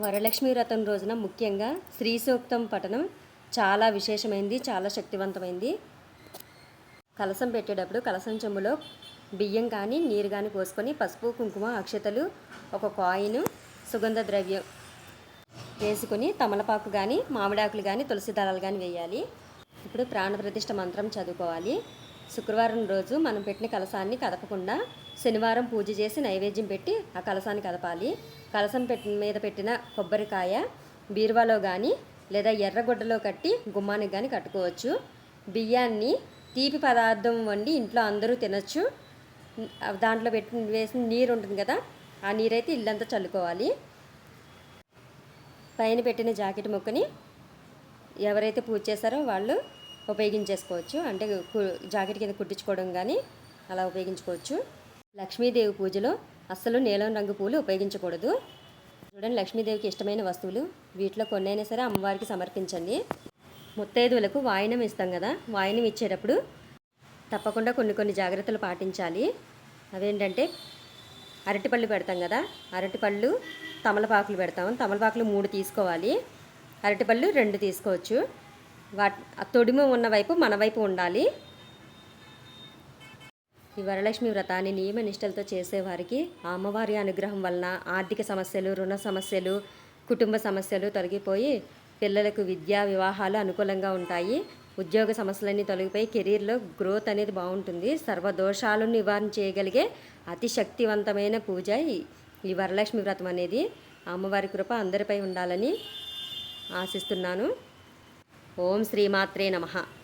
వరలక్ష్మి వ్రతం రోజున ముఖ్యంగా శ్రీ సూక్తం పఠనం చాలా విశేషమైంది చాలా శక్తివంతమైంది. కలసం పెట్టేటప్పుడు కలసం చెంబులో బియ్యం కానీ నీరు కానీ పోసుకొని పసుపు కుంకుమ అక్షతలు ఒక కాయిన్ సుగంధ ద్రవ్యం వేసుకొని తమలపాకు కానీ మామిడాకులు కానీ తులసి దళాలు కానీ వేయాలి. ఇప్పుడు ప్రాణప్రతిష్ఠ మంత్రం చదువుకోవాలి. శుక్రవారం రోజు మనం పెట్టిన కలసాన్ని కదపకుండా శనివారం పూజ చేసి నైవేద్యం పెట్టి ఆ కలసాన్ని కదపాలి. కలసం పెట్టి మీద పెట్టిన కొబ్బరికాయ బీరువాలో కానీ లేదా ఎర్రగుడ్డలో కట్టి గుమ్మానికి కానీ కట్టుకోవచ్చు. బియ్యాన్ని తీపి పదార్థం వండి ఇంట్లో అందరూ తినచ్చు. దాంట్లో పెట్టి వేసిన నీరు ఉంటుంది కదా ఆ నీరైతే ఇల్లంతా చల్లుకోవాలి. పైన పెట్టిన జాకెట్ ముక్కని ఎవరైతే పూజ చేశారో వాళ్ళు ఉపయోగించేసుకోవచ్చు. అంటే కు- జాకెట్ కింద కుట్టించుకోవడం కానీ అలా ఉపయోగించుకోవచ్చు. లక్ష్మీదేవి పూజలో అస్సలు నీలం రంగు పూలు ఉపయోగించకూడదు. చూడండి లక్ష్మీదేవికి ఇష్టమైన వస్తువులు. వీటిలో కొన్నైనా సరే అమ్మవారికి సమర్పించండి. ముత్తైదువులకు వాయినం ఇస్తాం కదా వాయినం ఇచ్చేటప్పుడు తప్పకుండా కొన్ని కొన్ని జాగ్రత్తలు పాటించాలి. అవేంటంటే అరటిపళ్ళు పెడతాం కదా అరటిపళ్ళు తమలపాకులు పెడతాం. తమలపాకులు మూడు తీసుకోవాలి. అరటిపళ్ళు రెండు తీసుకోవచ్చు. వాటి తొడిమి తొడిమ ఉన్న వైపు మన వైపు ఉండాలి. ఈ వరలక్ష్మి వ్రతాన్ని నియమ నిష్టలతో చేసేవారికి అమ్మవారి అనుగ్రహం వలన ఆర్థిక సమస్యలు రుణ సమస్యలు కుటుంబ సమస్యలు తొలగిపోయి పిల్లలకు విద్యా వివాహాలు అనుకూలంగా ఉంటాయి. ఉద్యోగ సమస్యలన్నీ తొలగిపోయి కెరీర్లో గ్రోత్ అనేది బాగుంటుంది. సర్వ దోషాలను నివారణ చేయగలిగే అతి శక్తివంతమైన పూజ ఈ- వరలక్ష్మి వ్రతం అనేది. అమ్మవారి కృప అందరిపై ఉండాలని ఆశిస్తున్నాను. ఓం శ్రీమాత్రే నమః.